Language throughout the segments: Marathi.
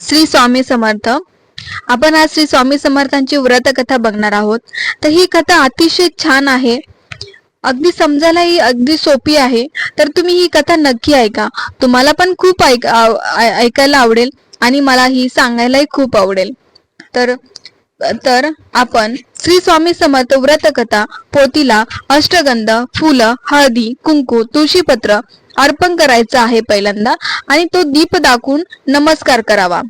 श्री स्वामी समर्थ. आपण आज श्री स्वामी समर्थांची व्रत कथा बघणार आहोत. तर ही कथा अतिशय छान आहे. अगदी समजायलाही अगदी सोपी आहे. तर तुम्ही ही कथा नक्की ऐका. तुम्हाला पण खूप ऐक ऐ- ऐकायला आवडेल आणि मला ही सांगायलाही खूप आवडेल. तर तर आपण श्री स्वामी समर्थ व्रत कथा पोतीला अष्टगंध फुलं हळदी कुंकू तुळशीपत्र अर्पण करायचं आहे पहिल्यांदा आणि तो दीप दाखवून नमस्कार करावा.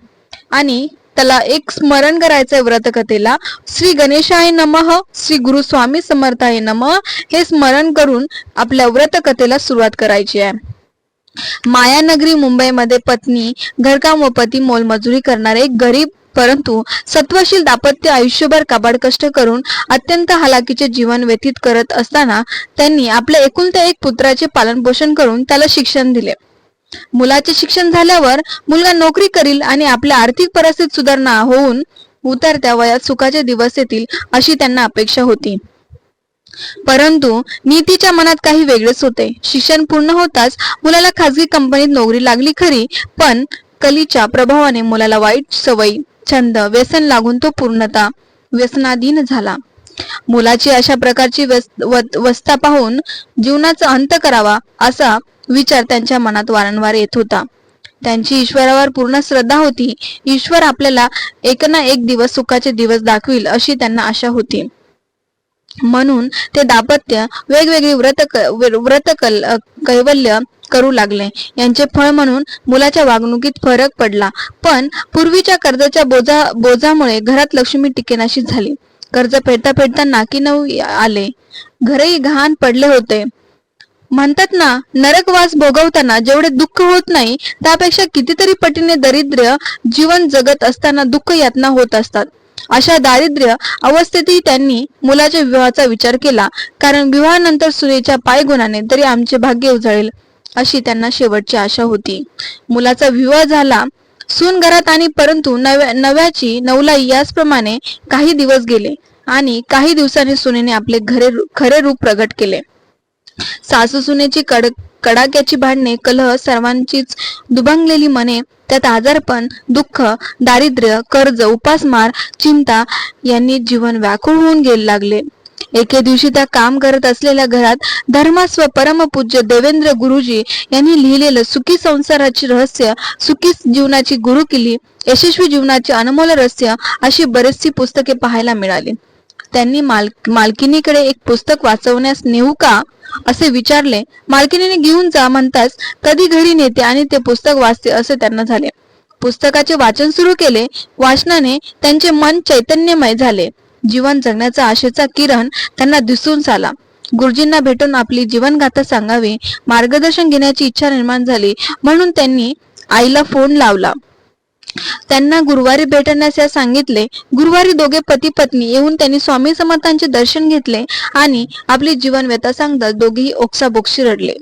आणि त्याला एक स्मरण करायचंय व्रतकथेला. श्री गणेशाय नमः श्री गुरु स्वामी समर्थाय नमः. हे स्मरण करून आपल्या व्रतकथेला सुरुवात करायची आहे. मायानगरी मुंबईमध्ये पत्नी घरकाम व पती मोलमजुरी करणारे एक गरीब परंतु सत्वशील दापत्य आयुष्यभर काबाड कष्ट करून अत्यंत हालाकीचे जीवन व्यतीत करत असताना त्यांनी आपल्या एकुलत्या एक पुत्राचे पालनपोषण करून त्याला शिक्षण दिले. मुलाचे शिक्षण झाल्यावर मुलगा नोकरी करील आणि आपल्या आर्थिक परिस्थितीत सुधारणा होऊन उतरत्या वयात सुखाचे दिवस येतील अशी त्यांना अपेक्षा होती. परंतु नीतीच्या मनात काही वेगळेच होते. शिक्षण पूर्ण होताच मुलाला खासगी कंपनीत नोकरी लागली खरी पण कलीच्या प्रभावाने मुलाला वाईट सवयी छंद व्यसन लागून तो पूर्णतः व्यसनाधीन झाला. मुलाची अशा प्रकारची व्यस- वस्था पाहून जीवनाचा अंत करावा असा विचार त्यांच्या मनात वारंवार येत होता. त्यांची ईश्वरावर पूर्ण श्रद्धा होती. ईश्वर आपल्याला एक ना एक दिवस सुखाचे दिवस दाखविल अशी त्यांना आशा होती. म्हणून ते दाम्पत्य वेगवेगळी व्रत व्रत कल- कैवल्य करू लागले. यांचे फळ म्हणून मुलाच्या वागणुकीत फरक पडला. पण पूर्वीच्या कर्जाच्या बोजा बोजामुळे घरात लक्ष्मी टिकेनाशी झाली. कर्ज फेडता फेडता नाकी नऊ आले. घरही घाण पडले होते. म्हणतात ना नरकवास भोगवताना जेवढे दुःख होत नाही त्यापेक्षा कितीतरी पटीने दरिद्र जीवन जगत असताना दुःख यातना होत असतात. अशा दारिद्र्य अवस्थेतही त्यांनी मुलाच्या विवाहाचा विचार केला. कारण विवाहानंतर सुनेच्या पायगुणाने तरी आमचे भाग्य उजळेल अशी त्यांना शेवटची आशा होती. मुलाचा विवाह झाला. सून घरात आणि परंतु नव्या नव्याची नवलाई याचप्रमाणे काही दिवस गेले आणि काही दिवसांनी सुनेने आपले घरे खरे रूप प्रगट केले. सासू सुनेची कडक कडाक्याची भांडणे कलह सर्वांचीच दुभंगलेली मने त्यात आजारपण दुःख दारिद्र्य कर्ज उपासमार चिंता यांनी जीवन व्याकुळ होऊन गेले लागले. एके दिवशी त्या काम करत असलेल्या घरात धर्मस्व परमपूज्य देवेंद्र गुरुजी यांनी लिहिलेलं सुखी संसाराची रहस्य सुखी जीवनाची गुरुकिली यशस्वी जीवनाची अनमोल रहस्य अशी बरीचशी पुस्तके पाहायला मिळाली. त्यांनी माल मालकिनीकडे एक पुस्तक वाचवण्यास नेऊ का? असे विचारले. मालकिनीने घेऊन जा म्हणताच कधी घरी नेते आणि ते पुस्तक वाचते असे त्यांना झाले. पुस्तकाचे वाचन सुरू केले. वाचनाने त्यांचे मन चैतन्यमय झाले. जीवन जगण्याचा आशेचा किरण त्यांना दिसून आला. गुरुजींना भेटून आपली जीवनगाथा सांगावी. मार्गदर्शन घेण्याची इच्छा निर्माण झाली. म्हणून त्यांनी आईला फोन लावला. त्यांना गुरुवारी भेटण्यास या सांगितले. गुरुवारी दोघे पती पत्नी येऊन त्यांनी स्वामी समर्थांचे दर्शन घेतले आणि आपली जीवन व्यथा सांगताच दोघेही ओक्साबोक्शी रडले.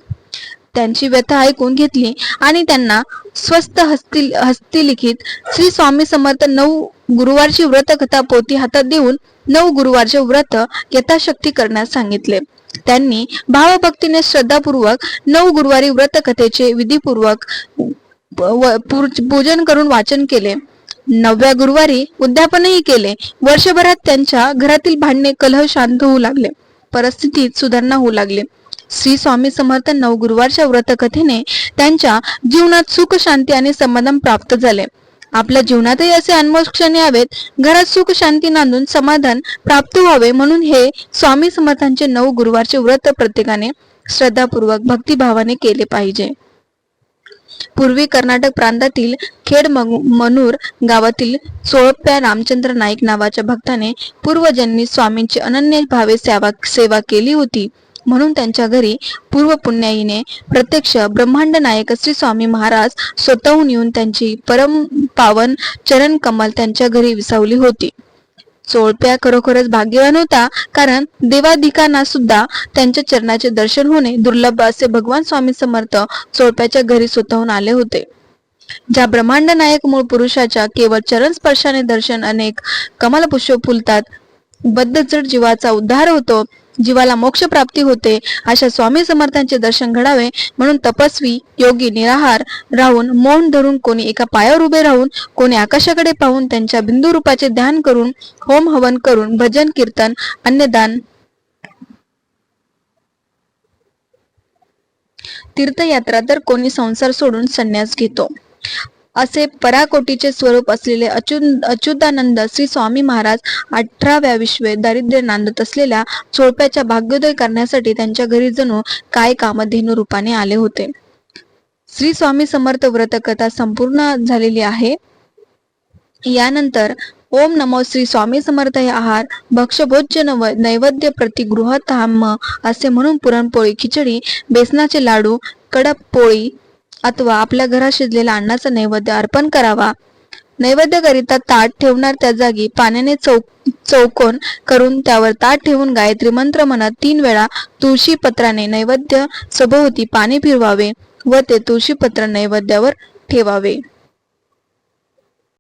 त्यांची व्यथा ऐकून घेतली आणि त्यांना स्वस्त हस्ती हस्तिलिखित श्री स्वामी समर्थ नऊ गुरुवारची व्रत कथा पोती हातात देऊन नऊ गुरुवारचे व्रत यथाशक्ती करण्यास सांगितले. त्यांनी भावभक्तीने श्रद्धापूर्वक नऊ गुरुवारी व्रत कथेचे विधीपूर्वक पूजन करून वाचन केले. नवव्या गुरुवारी उद्यापनही केले. वर्षभरात त्यांच्या घरातील भांडणे कलह शांत होऊ लागले. परिस्थितीत सुधारणा होऊ लागली. श्री स्वामी समर्थ नऊ गुरुवारच्या व्रतकथेने त्यांच्या जीवनात सुख शांती आणि समाधान प्राप्त झाले. आपल्या जीवनातही असे अनमोल क्षण यावेत. घरात सुख शांती नांदून समाधान प्राप्त व्हावे म्हणून हे स्वामी समर्थांचे नऊ गुरुवारचे व्रत प्रत्येकाने श्रद्धापूर्वक भक्तिभावाने केले पाहिजे. पूर्वी कर्नाटक प्रांतातील खेड मनूर गावातील सोळप्या रामचंद्र नाईक नावाच्या भक्ताने पूर्वजन्मी स्वामींची अनन्य भावे सेवा सेवा केली होती. म्हणून त्यांच्या घरी पूर्व पुण्याईने प्रत्यक्ष ब्रह्मांड नायक श्री स्वामी महाराज स्वतःहून येऊन त्यांची परम पावन चरण कमल त्यांच्या घरी विसावली होती. चोळप्या खरोखरच भाग्यवान होता कारण देवाधिकांना सुद्धा त्यांच्या चरणाचे दर्शन होणे दुर्लभ असे भगवान स्वामी समर्थ चोळप्याच्या घरी स्वतःहून आले होते. ज्या ब्रह्मांड नायक मूळ पुरुषाच्या केवळ चरण स्पर्शाने दर्शन अनेक कमलपुष्प फुलतात बद्धजड जीवाचा उद्धार होतो जीवाला मोक्ष प्राप्ती होते अशा स्वामी समर्थांचे दर्शन घडावे म्हणून तपस्वी योगी निराहार राहून मौन धरून कोणी एका पायावर उभे राहून कोणी आकाशाकडे पाहून त्यांच्या बिंदू रूपाचे ध्यान करून होम हवन करून भजन कीर्तन अन्नदान तीर्थयात्रा तर कोणी संसार सोडून संन्यास घेतो. असे पराकोटीचे स्वरूप असलेले अच्यु अच्युतानंद श्री स्वामी महाराज अठराव्या विश्वे दारिद्र्य नांदत असलेल्या चोळप्याच्या भाग्योदय करण्यासाठी त्यांच्या घरी जणू काय कामधेनू रूपाने आले होते. श्री स्वामी समर्थ व्रतकथा संपूर्ण झालेली आहे. यानंतर ओम नमो श्री स्वामी समर्थ हे आहार भक्षभोजन नव नैवेद्य प्रति गृहधाम असे म्हणून पुरणपोळी खिचडी बेसनाचे लाडू कडक पोळी अथवा आपल्या घरात शिजलेल्या अन्नाचा नैवेद्य अर्पण करावा. नैवेद्यकरिता ताट ठेवणार त्या जागी पाण्याने चौक चौकोन करून त्यावर ताट ठेवून गायत्री मंत्र म्हणत तीन वेळा तुळशी पत्राने नैवेद्य सभोवती पाणी फिरवावे व ते तुळशी पत्र नैवेद्यावर ठेवावे.